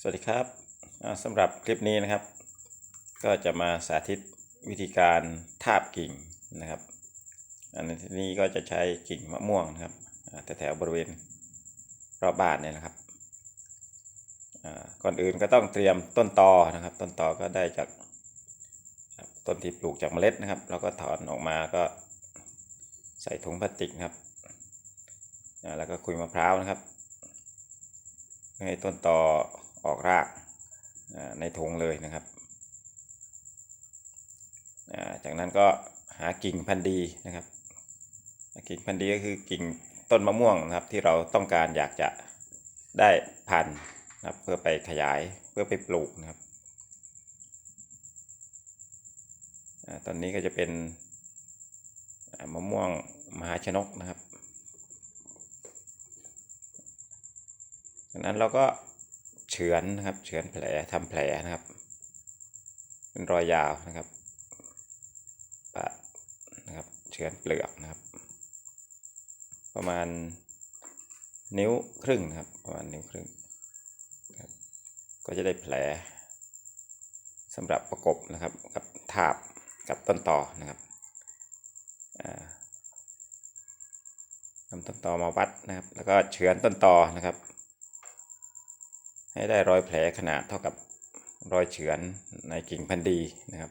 สวัสดีครับสำหรับคลิปนี้นะครับ ก็จะมาสาธิตวิธีการทาบกิ่งนะครับ อันนี้ก็จะใช้กิ่งมะม่วงนะครับอ่แถวบริเวณรอบบ้านเนี่ยนะครับก่อนอื่นก็ต้องเตรียมต้นตอนะครับ ต้นตอก็ได้จากต้นที่ปลูกจากเมล็ดนะครับเราก็ถอนออกมาก็ใส่ถุงพลาสติกครับแล้วก็คุยมะพร้าวนะครับ ให้ต้นตอ ออกรากในถงเลยนะครับ จากนั้นก็หากิ่งพันธุ์ดีนะครับ กิ่งพันธุ์ดีก็คือกิ่งต้นมะม่วงนะครับที่เราต้องการอยากจะได้พันธุ์นะครับเพื่อไปขยายเพื่อไปปลูกนะครับตอนนี้ก็จะเป็นมะม่วงมหาชนกนะครับ จากนั้นเราก็ เฉือนนะครับเฉือนแผลทำแผลนะครับ เป็นรอยยาวนะครับปะนะครับเฉือนเปลือกนะครับ ประมาณนิ้วครึ่งนะครับ ประมาณนิ้วครึ่งก็จะได้แผลสำหรับประกบนะครับกับทาบกับต้นต่อนะครับนำต้นต่อมาวัดนะครับ แล้วก็เฉือนต้นต่อนะครับ ให้ได้รอยแผลขนาดเท่ากับรอยเฉือนในกิ่งพันธุ์ดีนะครับ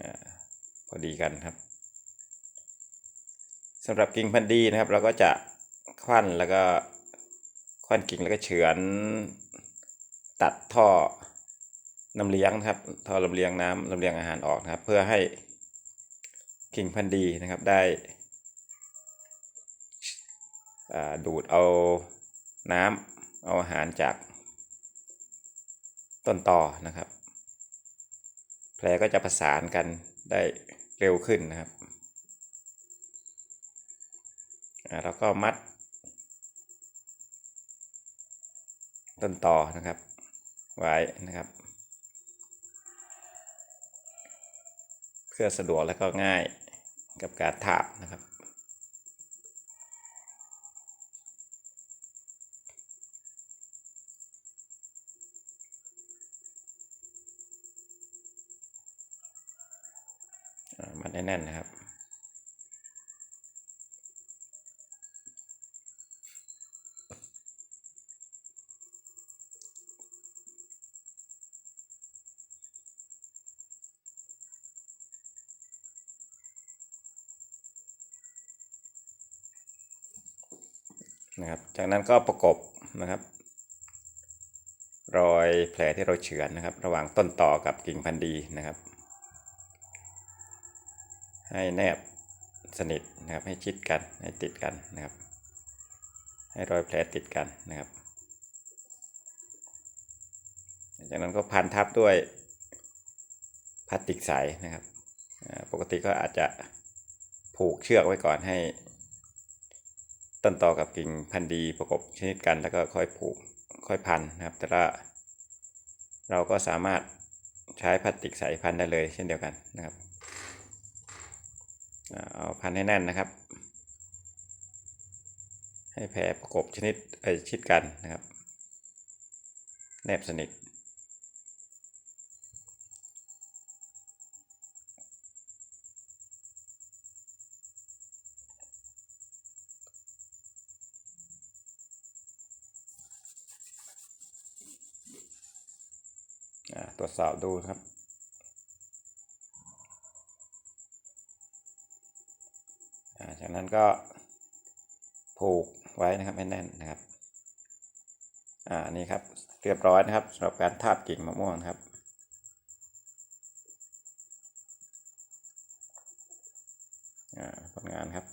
อพอดีกันครับสำหรับกิ่งพันธุ์ดีนะครับ เราก็จะควันแล้วก็ควันกิ่งแล้วก็เฉือนตัดท่อน้ำเลี้ยงนะครับท่อลำเลียงน้ำลำเลียงอาหารออกนะครับ เพื่อให้กิ่งพันธุ์ดีนะครับได้ ดูดเอาน้ำเอาอาหารจากต้นต่อนะครับ แผลก็จะประสานกันได้เร็วขึ้นนะครับแล้วก็มัด ต้นต่อนะครับ ไว้นะครับ เพื่อสะดวกและก็ง่ายกับการถากนะครับ มัดแน่นๆนะครับ นะครับ จากนั้นก็ประกบนะครับรอยแผลที่เราเฉือนนะครับ ระหว่างต้นต่อกับกิ่งพันธุ์ดีนะครับ ให้แนบสนิทนะครับ ให้ชิดกัน ให้ติดกันนะครับ ให้รอยแผลติดกันนะครับ จากนั้นก็พันทับด้วยพลาสติกใสนะครับ ปกติก็อาจจะผูกเชือกไว้ก่อนให้ต้นต่อกับกิ่งพันธุ์ดีประกบชนิดกันแล้วก็ค่อยผูกค่อยพันนะครับ แต่ละเราก็สามารถใช้พลาสติกใสพันได้เลยเช่นเดียวกันนะครับ เอาพันให้แน่นนะครับ ให้แผลประกบชนิดเอ้ยชิดกันนะครับ แนบสนิทอ่าตรวจสอบดูครับ อ่า จากนั้นก็ผูกไว้นะครับให้แน่นนะครับ อ่า นี่ครับ เรียบร้อยนะครับสำหรับการทาบกิ่งมะม่วงครับ อ่า ผลงานครับ